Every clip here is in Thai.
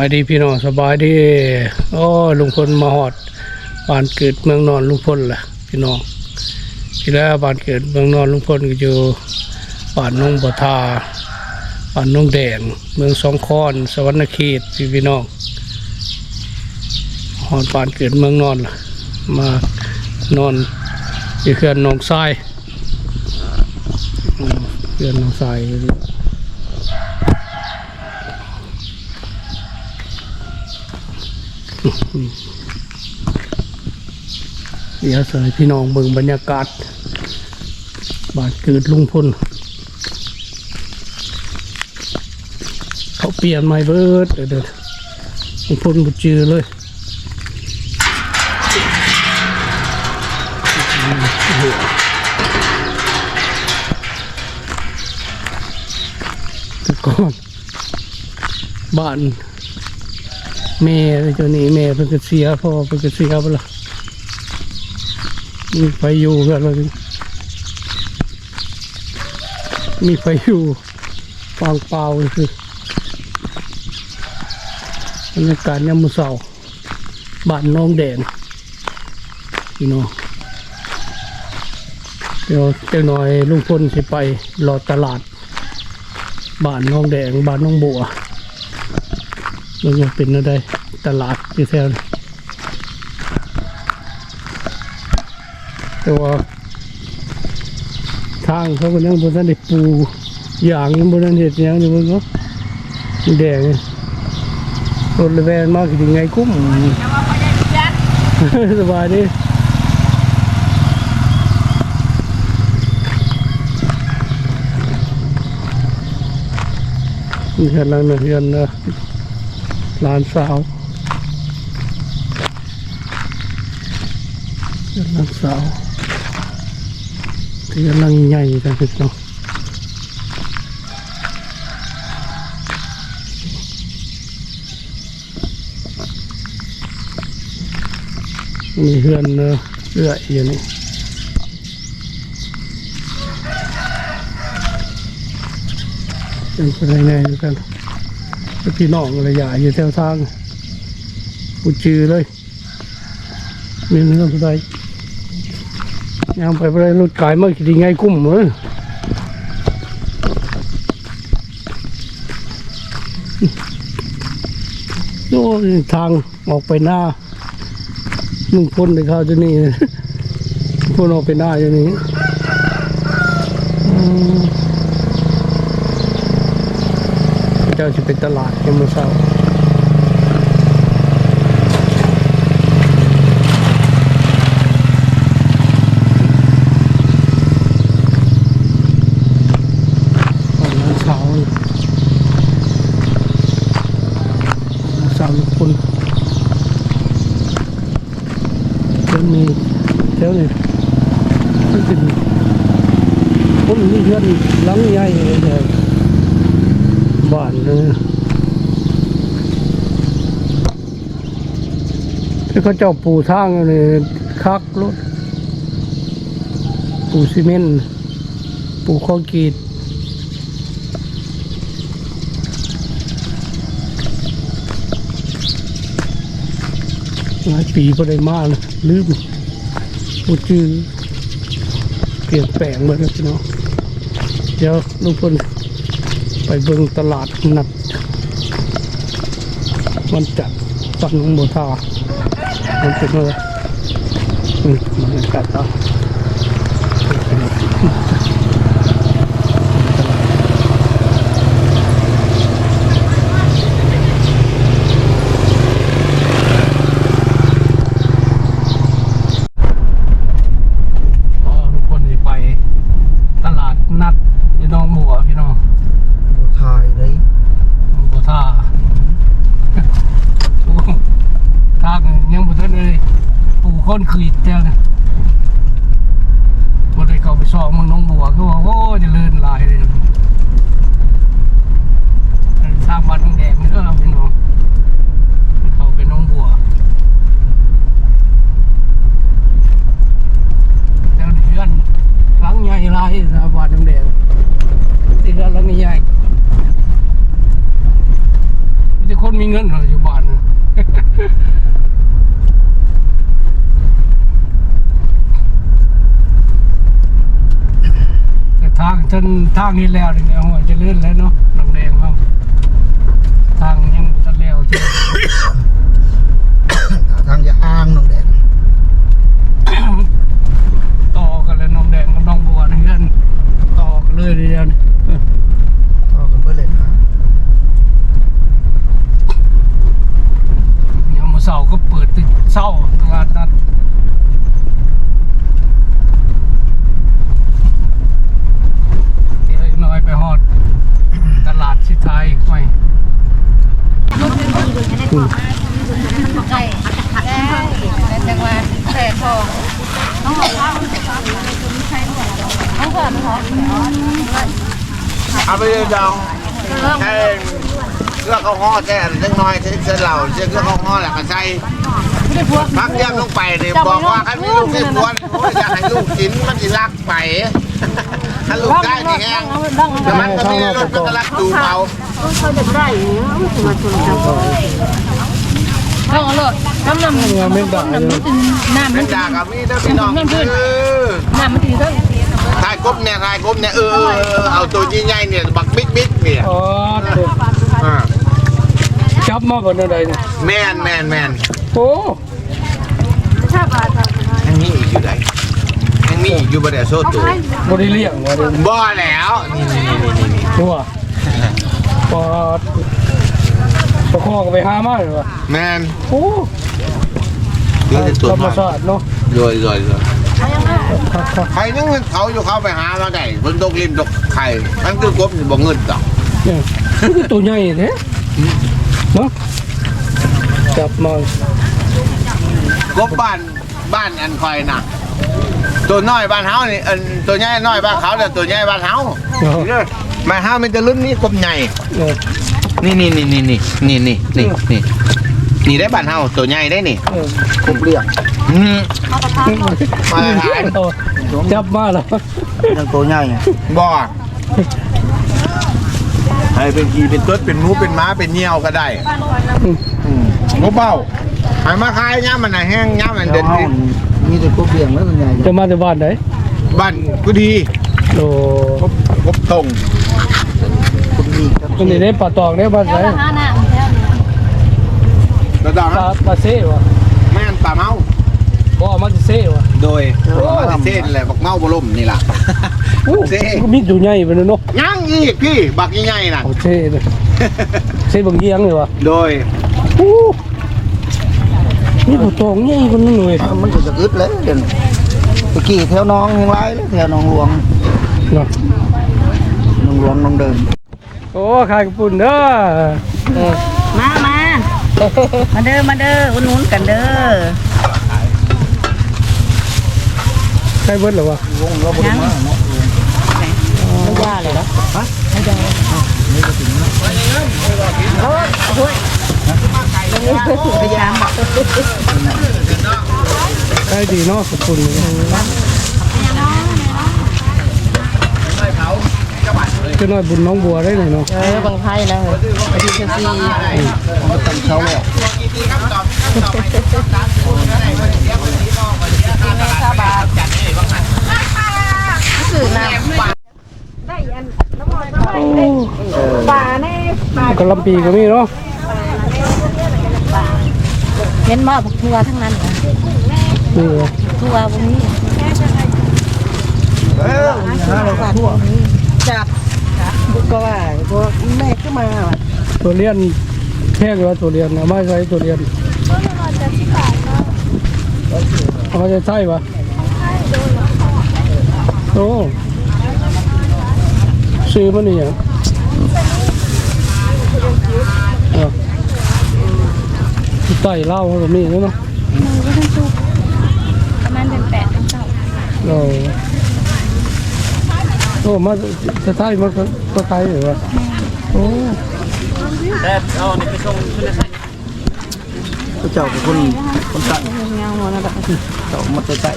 ายดีพี่น้องสบายดีโอ้ลุงพลมาหอดบ้านเกิดเมืองนอนลุงพลล่ะ พี่น้องที่แล้วบ้านเกิดเมืองนอนลุงพลก็อยู่บ้านนงบัวทาบ้านนงแดง เมืองสองคอนสวรรณเขตพี่พี่น้องหอดบ้านเกิดเมืองนอนล่ะมานอนอยู่เขื่อนหนองทรายเขื่อนหนองทราย เดี๋ยวสายพี่น้องเบิ่งบรรยากาศ บานเกิดลุงพลเขาเปลี่ยนไม่เบิดเดี๋ยวเดี๋ยวลุงพลบุจือเลยตะกอนบ้าน แม่เจ้านี้แม่เพิ่นก็เสียพ่อเพิ่นก็เสียไปละมีไฟอยู่กันเลยมีไฟอยู่ฟางเปล่าคือบรรยากาศยามมื้อเช้าบ้านน้องแดงพี่น้องเดี๋ยวเจ้าหน่อยลุงพลสิไปรอตลาดบ้านน้องแดงบ้านน้องบัว มันยังเป็นอะไรตลาดอยู่แถวนี้แต่ว่าทางเขาก็ยังบนนั้นได้ปูอย่างยังบนนั้นเห็ดหยังอยู่บนเนาะแดงรถเลยแวนมากถึงไงกุ้มสบายดีนี่กำลังเรียนนะ หลานสาวหลานสาวที่กำลังใหญ่กันพี่น้องมีเพื่อนเนอะเอื้อยอยู่นี่เป็นคนไงๆกัน พี่น้องระยะอยู่แถวทางกูจือเลยมีเรื่องอะไรยังไปไปรถกายมากี่ดีไงกุ้มเลยโอ้ยทางออกไปหน้ามึงพ้นไปเข้าจะนี่พ้นออกไปหน้าอยู่นี้อืม เจ้าจะเป็นตลาดยังไม่เช้าตอนนั้นเช้าเลยสามคนเดี๋ยวนี้เดี๋ยวนี้มันเป็นผมมีเพื่อนหลังใหญ่เลย บ้านเลย ที่เขาเจ้าปูทางนี่คักรถปูซีเมนต์ปูคอนกรีตหลายปีก็ได้มาเลยลืมพูดชื่อเปลี่ยนแปลงไปแล้วพี่น้องเดี๋ยวลุงพล เบิ่งตลาดนัดมันจัดตอนหนองบัวทามันเป็นอะไรอืมมันกัดต่อทุกคนสิไปตลาดนัดพี่น้องบัวพี่น้อง ถ่ายเลย บ่ท่าทางยังบ่ทันเลยปู่คนขีดเจ้านะบ่ได้เข้าไปซอกมันน้องบัวคือว่าโอ้เจะเลินหลายเลยทางบ้านน้องแดงนี่ก็พี่น้องเข้าไปน้องบัวแต่เดือนหลังใหญ่หลายทางบ้านน้องแดงที่เดือนหลังใหญ่ มีเงินเหรออยู่บ้านนะแต่ทางจนทางนี้แล้วเนี่ยหัวจะเลื่อนแล้วเนาะน้ำแดงครับทางยังบ่ทันแล้วที่างจะอ้างน้องแดง ต่อกันเลยน้องแดงกับน้องบัวนี่กันต่อกันเลยทีเดียวนี่ ต่อกันเพื่อเลยนะ ยามมื้อเช้าก็เปิดแติดเช้าตลาดนัดเดี๋ยวอีกหน่อยไปฮอด ต ลาดสิไทยไว้ไก่ได้แล้วจังหวะแช่ทองน้องหอมข้าวน้องหอมหอมเอาไปเลยดองใช่เลือกข้าวห่อแค่เล็กน้อยเส้นเหล่าเส้นเลือกข้าวห่อแหละก็ใส่พักเยี่ยมลงไปเนี่ยบอกว่าให้มีลูกให้พวนโอ้ยอยากให้ลูกกินมันสิรักไป ถ้าลูกได้นี่แห้งแต่มันก็มีรถมันก็รักดูเอาต้องเอาเลยน้ำน้ำเงินไม่ได้เลยน้ำเป็มันนด่ากับมีเด้อพี่น้องเออน้ำมันถึงต้องถ่ายกบเนี่ยถ่ายกบเนี่ยเออเออเออเอาตัวใหญ่ๆเนี่ยบักบิ๊กบิ๊กเนี่ยอ๋อถูกอ่าจับมาบนอะไรเนี่ยแมนแมนแมนโอ้ยังมีอีกอยู่ไหน ยังมีอีกอยู่บ่ได้โซ่ตัวบริเลี่ยงวะเดี๋ยวบ่แล้วนี่นี่นี่นี่นี่ตัวปอดประคองไปหามาเลยวะแมนโอ้เดี๋ยวจะตัวธรรมมาชาติเนาะรวยรวยรวยครับครับใครนึกเงินเขาอยู่เขาไปหามาได้บนตกริมตกไข่มันคือกบนี่บ่เงินดอกเนี่ยนี่คือตัวใหญ่แท้เนาะจับมากบบ้านบ้านอันคอยน่ะ ตัวน้อยบ้านเฮานี่อันตัวใหญ่น้อยบ้านเขาแต่ตัวใหญ่บ้านเฮาเนาะเด้อบ้านเฮามันจะรุ่นนี้กบใหญ่เนาะนี่นี่นี่นี่นี่นี่นี่นี่นี่นี่ได้บ้านเฮาตัวใหญ่ได้นี่เออครบเรื่องอืมมาทานเอาจับมาแล้วยังตัวใหญ่บ่ให้เป็นกีเป็นต้นเป็นหมูเป็นม้าเป็นเหยี่ยวก็ได้อืมบ่เบาให้มาขายย่ามมันน่ะแห้งย่ามมันเดิเด่นนเฮา มีแต่ครบเรื่องแล้วตัวใหญ่จะมาจากบ้านไหนบ้านกูดีโอ้ครบครบตรงคนมีครับคนนี้ได้ปลาตองได้บ้านไหนแล้วหาน้ำแล้วระดับปลาปลาเซ่วะแม่นป่าเมา บ่เอามาจะเซ่วะโดยโอ้ยเส้นแหละบักเมาบ่ล่มนี่ล่ะโอ้เซ่ ก็มีตัวใหญ่ไปเลยเนาะยังอีกพี่ บักใหญ่ๆน่ะเอาเซ่เลยเซ่บางเยียงเลยวะโดยโอ้ นี่ปลาตองใหญ่คนนึงเลยมันก็จะอึดเลยเดี๋ยวนี้ตะกี้แถวน้องยังไรเลยแถวน้องหลวงเนาะน้องหลวงน้องเดินโอ้ขายกระปุ่นเด้อเออมามามาเด้อมาเด้ออุ่นนุนกันเด้อใครเบิดเหรอวะวงเราบริมาเนาะไม่ยาเลย พยายามบอกได้ดีเนาะขอบคุณเจ้าน้อยบุญน้องบัวได้หน่อยเนาะเออบางไพ่นะไอปดูเชลรี่อืมมันเขาแล้วสื่อนำได้อันน้ำมันก็ไปด้ป่าแน่ป่ากระลำปีก็มีเนาะ เห็นบ่พวกทัวทั้งนั้นเหรอนี่วทัวพวกนี้เออหาเราทั่วจับก็ว่าพวแม่ก็มาตัวเลียนแพงอยู่ว่าตัวเลียนเอามาใช้ตัวเลียนเอามาจะใช่ปะโอ้ซื้อมันนี่ยัง ใส่เหล้าแบบนี้เนาะมือก็ทั้งสุกประมาณเดือนแปดถึงเก้าโอ้โอ้มาจะใช่มาก็ใช่หรือว่โอ้แต่เอาในไปชงเจ้าป็นคนคนใส่เงาหมดนะแบบเจ้ามาใส่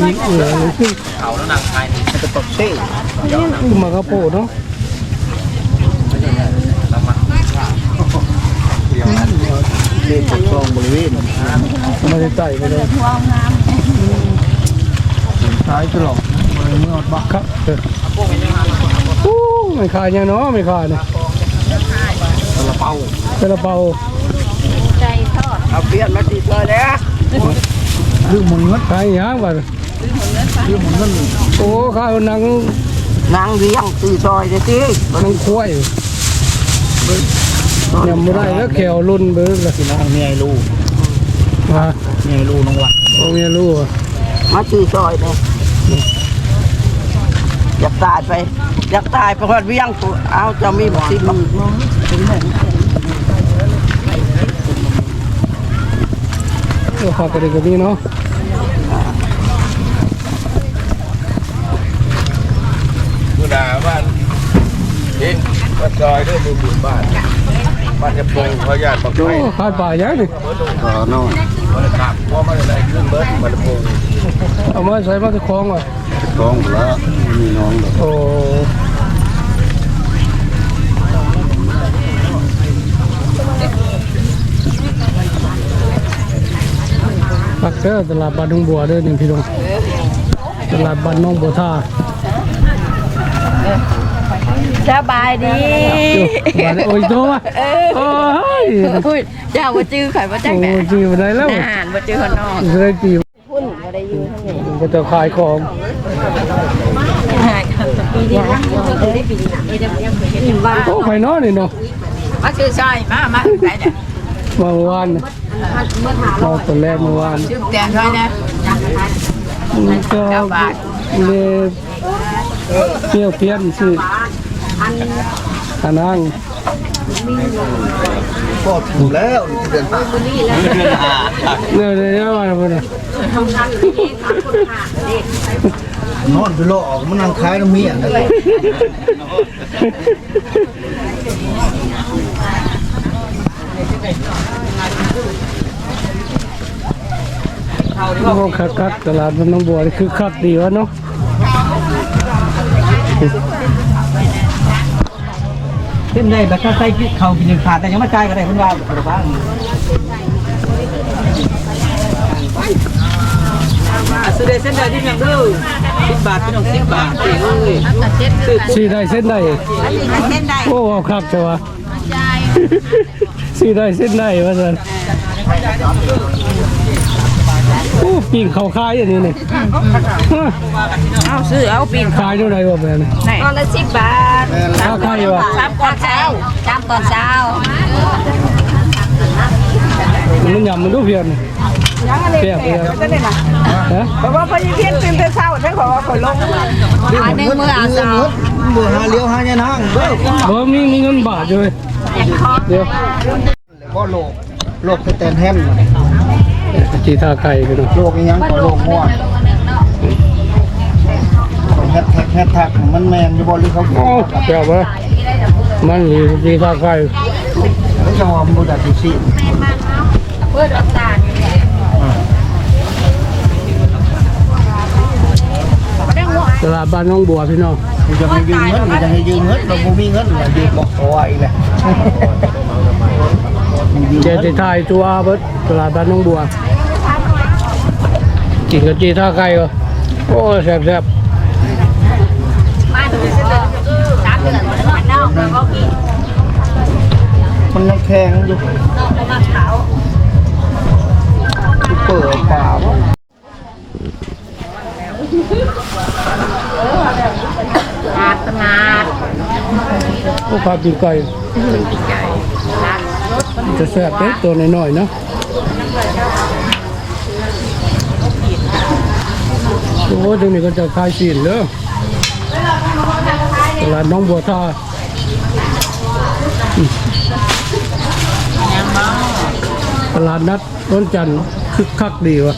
มีเอือเลยคือเขาแล้วนางชานี่จะตบเต้คือมากระโปงเนาะ นไม่ได้ไต่ไปเลยขายตลอดเมื่อบักครับเออโอ้ไม่ขายยังเนาะไม่ขายเนี่ยกระเป๋าซาลาเปาใจทอดเอาเปลี่ยนมาติดเลยนะลืมหมุนเงินขายยังบ่ลืมหมุนเงินโอ้ข้าวนังนางเลี้ยงตีซอยเด้อติหนังควาย ยำไม่ได้แล้วแขวรุ่นเบิ้งละพี่น้องเมียลูกมาเมียลูกน้องวัดโอ้เมียรู้อะมาตีซอยเนี่ยอยากตายไป อยากตายไปพอดเวียงกูเอาจะมีบ่สิบ่โอ้ฝากกันดีกว่านี้เนาะกูด่าบ้านเองบ้านซอยด้วยมือบุญบ้าน บ้านจะปงเขาญาติปักโอ้ไข่ขายป่ายังนี่ก็นอนมันขับเพราะมันอะไรขึ้นเบิร์ดมันปงเอามาใส่มาตะคองอะท้องแล้วมีน้องเด้อโอ้ปักเด้อตลาดบ้านทุ่งบัวเด้อหนึ่งพี่น้องตลาดบ้านน้องบัวท่า สบายดีโอ้บ้านโอ้ยโตอะโอ้ยพูดเจ้าว่าจื้อข่อยว่าจักโอ้แม่จีบได้แล้วอาหารว่าจื้อคนนอกจะได้จีบพุ่นบ่ได้อยู่ทั้งนี้ก็จะขายของปีนี้นะได้ปีนี้นะเดี๋ยวยังเคยเห็นบ้านโอ้ไฟนอนนี่เนาะมาซื้อซอยมามาไปเนี่ยมาเมื่อวานน่ะมาตอนแรกเมื่อวานซื้อแตงซอยนะก็เลยเที่ยวเพี้ยนสิ อานังก็ถูกแล้วเดือนเนี่ยเนี่ยเนี่ยมาแล้วเนี่ยนอนไปโลออกมันนั่งขายน้ำเมียนั่นแหละโอ้คักคักตลาดมันน้องบัวนี่คือคักดีวะเนาะ เส้นได้แบบถ้าใส่เขากินขาดแต่ยังไม่จ่ายก็ได้เพิ่นว่าบ่บ้างซื้อได้เส้นใดที่ยังดื้อสิบบาทพี่น้องสิบบาทเองเลยสีได้เส้นได้เส้นใดโอ้เอาคักจังวะสีได้เส้นได้วะสัน โอ้ปิ่งเขาขายอย่างนี้นี่เอาซื้อเอาปีนขายเท่าไหร่วะแบบนี้ไหนก็ละสิบบาทราคาอยู่วะสามก่อนเช้าสามก่อนเช้ามันยำมันดูเพียนเปียกเปียกฮะเพราะว่าพอยิ่งเพี้ยนตื่นแต่เช้าฉันขอว่าขอลงอันหนึ่งมืออาสาวบ่หาเลี้ยวหาเนี่ยนางเด้อบ่มีมีเงินบาทอยู่เว้ยเดี๋ยวบ่โลกโลกแตนแฮม จีทาไก่ไปเนาะโลกอีหยังก็โลกม่วนแฮทแท็กแฮทแท็กมันแม่นอยู่บ่หรือเขาโอ้แก้วบ่มันมีจีทาไก่เขาจะว่ามันบ่ได้สิเพื่อดอกตาลตลาดบ้านน้องบัวพี่น้องมันจะให้ยืมเงินมันจะให้ยืมเงินเราบ่มีเงินเรายืมบ่ขออีกแหละยืม เจเงินติไทยตัวอาเบิดตลาดบ้านน้องบัวกินกับจีทาไก่ก็โอ้แซ่บมาถึงสามเดือนมันนอกแล้วก็กินมันยังแข็งอยู่นอกมาขาวเปิดปากอาดนาดๆโอ้พากินไก่ จะแซ่บเด้ตัวน้อยๆเนาะโอ้ตรงนี้ก็จะขายสินเด้อตลาดน้องบัวท่าตลาดนัดต้นจันทร์คึกคักดีวะ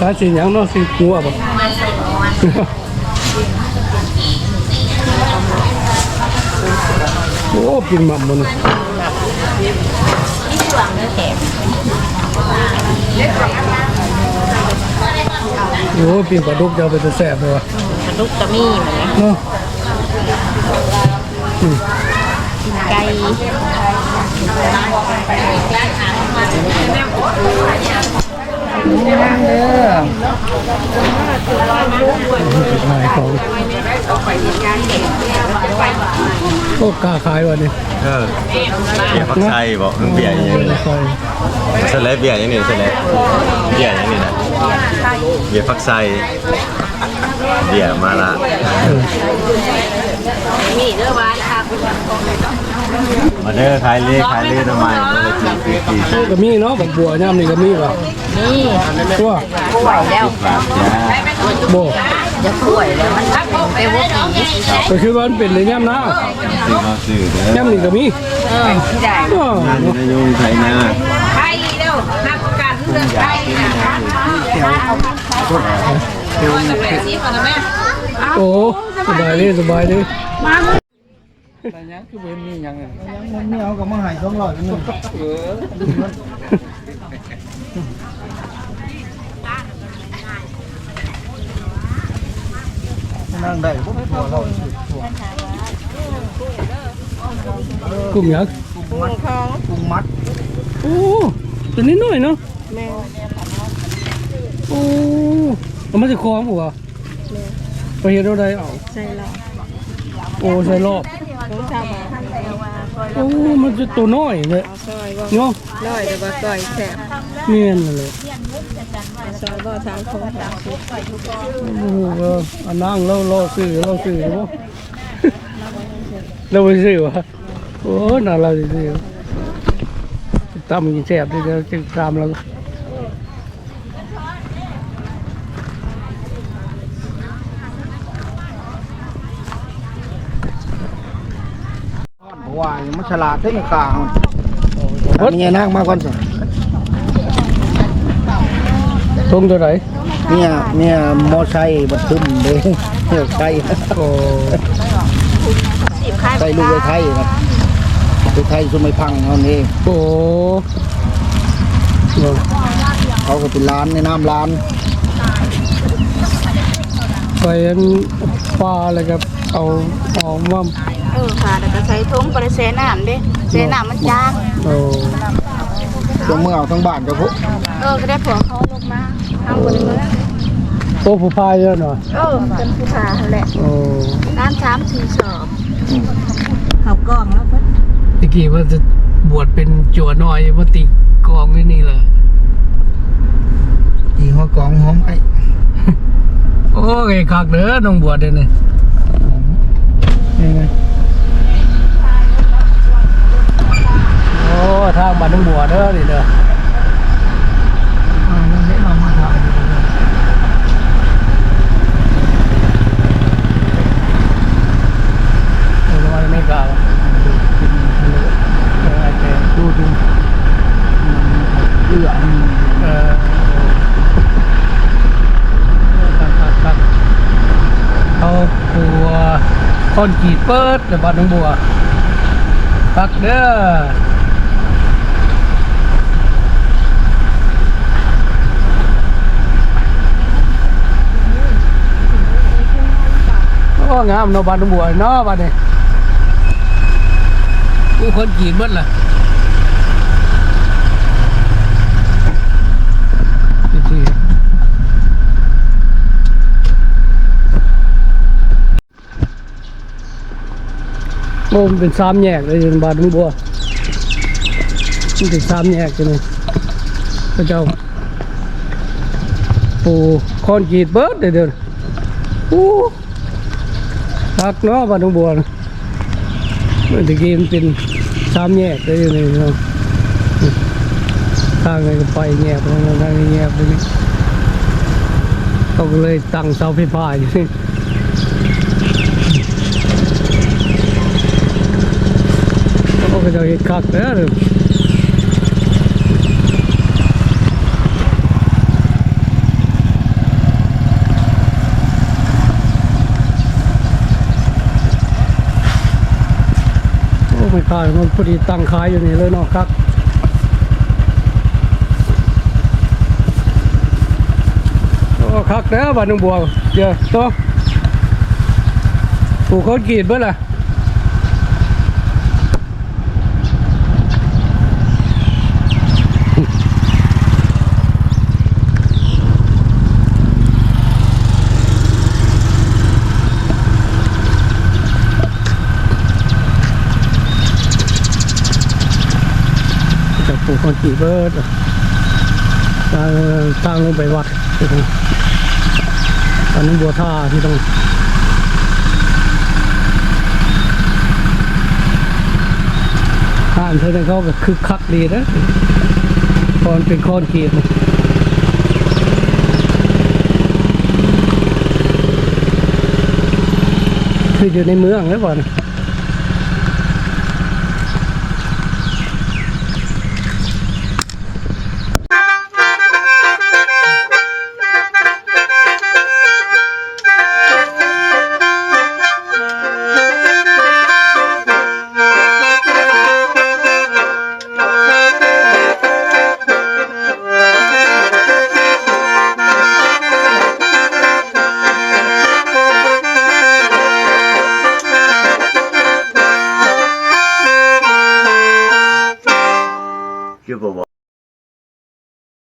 ขายสินหยังเนาะสิหัวบ่ โอ้ปินหม่ำมันโอ้ปินปลาดุกจะเอาไปตัวแสบเลยวะลูกกระมี่เหมือนเนาะอืมไก่นั่งเด้อขายของ โอ้กล้าขายวันนี้เออเบียร์พักไทยบอกเบียร์อย่างนี้เสร็จแล้วเบียร์อย่างนี้เสร็จแล้วเบียร์อย่างนี้นะเบียร์พักไทยเบียร์มาละนี่เด้อวานค่ะมาเด้อขายเล่ขายเล่ทำไมมาเลยจีจีจีสิก็มีเนาะบักบัวย่ำนี่ก็มีป่ะนี่ตัวป่วแล้วบบาทจ้าโบ จะป่วยแล้วมันไปวุ้นนี้ก็คือว่ามันเป็นในย่ำนะซื้อมาซื้อเด้อย่ำนี่ก็มีเออที่ได้อ้องานนายงไทยนาไข่เด้อนักการเรื่องไข่นะโอ้สบายดีสบายดีแต่ยังคือเว้นมียังไงมันไม่เอากับมาหายสองร้อยนึง เออ นั่งได้พวกตัวเรากุ้งยักษ์ปรุงมัดโอ้ตัวนิดหน่อยเนาะโอ้เอามาจะคล้องหัวไปเห็นเราได้เอาใช่รอบ โอ้ใช่รอบโอ้มันจะตัวน้อยเลยเนาะร้อยแต่ว่าก่อยแสบเมียนเลยซอยบ่ทางคงสามสิบโอ้โหเอออันนั่งเราเราซื้อเราซื้อบ่เราไปซื้อวะโอ้น่าเราจะซื้อตำกินแซ่บเดี๋ยวจะตามเรา เพราะ ว่ามันฉลาดได้ในข่าวอันนี้นั่งมาก่อนสิทงตัวไหนเนี่ยเนี่ยมอไซค์บัดทึมเด้เนี่ยไซค์โอ้ไซค์ลูกไอ้ไทยครับไอ้ไทยสมัยพังเท่านี้โหเนาะเขาก็เป็นร้านในน้ำร้านไปอันปลาอะไรครับเอาออกมาเออค่ะแล้วก็ใส่ถุงไปเสน้ำเด้เสน้ำมันจางโอ้ตัวเมื่อเอาทั้งบ้านกับพวกเออก็ได้ผัวเขาลงมาทำบริเวณโตผู้พายเยอะหน่อยเออเป็นผู้ชายแหละโอ้น้ำสามสี่สอบเขากล้องแล้วเพิ่นตะกี้ว่าจะบวชเป็นจัวน้อยว่าติกองไว้นี่แหละอีหัวกองหอมไอ้โอ้ยคักเด้อน้องบวชเด้อนี่นี่ไงโอ้ทางบ้านน้องบัวเด้อนี่เด้อนั่นเละเรามาถ่ายเออวันไม่กล่าวเออแต่ดูดูเอื้อเออครับครับครับเขาปัวคนกีดเปิดแต่บ้านน้องบัวคักเด้อ งามเนาะบ้านบัวเนาะบ้านนี้กูคนกีนเบิดล่ะโอ้มันเป็นสามแยกเลยบ้านหนอบัวมันเป็นสามแยกใช่ไหมพระเจ้า ปูคอนกรีตเบิดเดี๋ยวเดี๋ยวอู้ พักเนาะบ้านหนองบัวนะเมื่อกี้มันเป็นสามแยกเลยนี่เนาะทางไหนก็ไปแยกทางนี้แยกไปนี่เขาก็เลยตั้งเสาไฟฟ้าอยู่นี่เขาก็จะเห็นคักแล้วเด้อ ไม่ขายมันพอดีตั้งขายอยู่นี่เลยเนาะครับโอ้คักแล้วบ้านหนองบัวเดี๋ยวโตะปลูกเขากีดเบิดล่ะ ผูคอนกรีตเบิร์ดทางทางลงไปวัดตอนนี้บัวท่าที่ต้องท่านั้นเขาก็คึกคักดีนะตอนเป็นคอนกรีตคืออยู่ในเมืองแล้วก่อน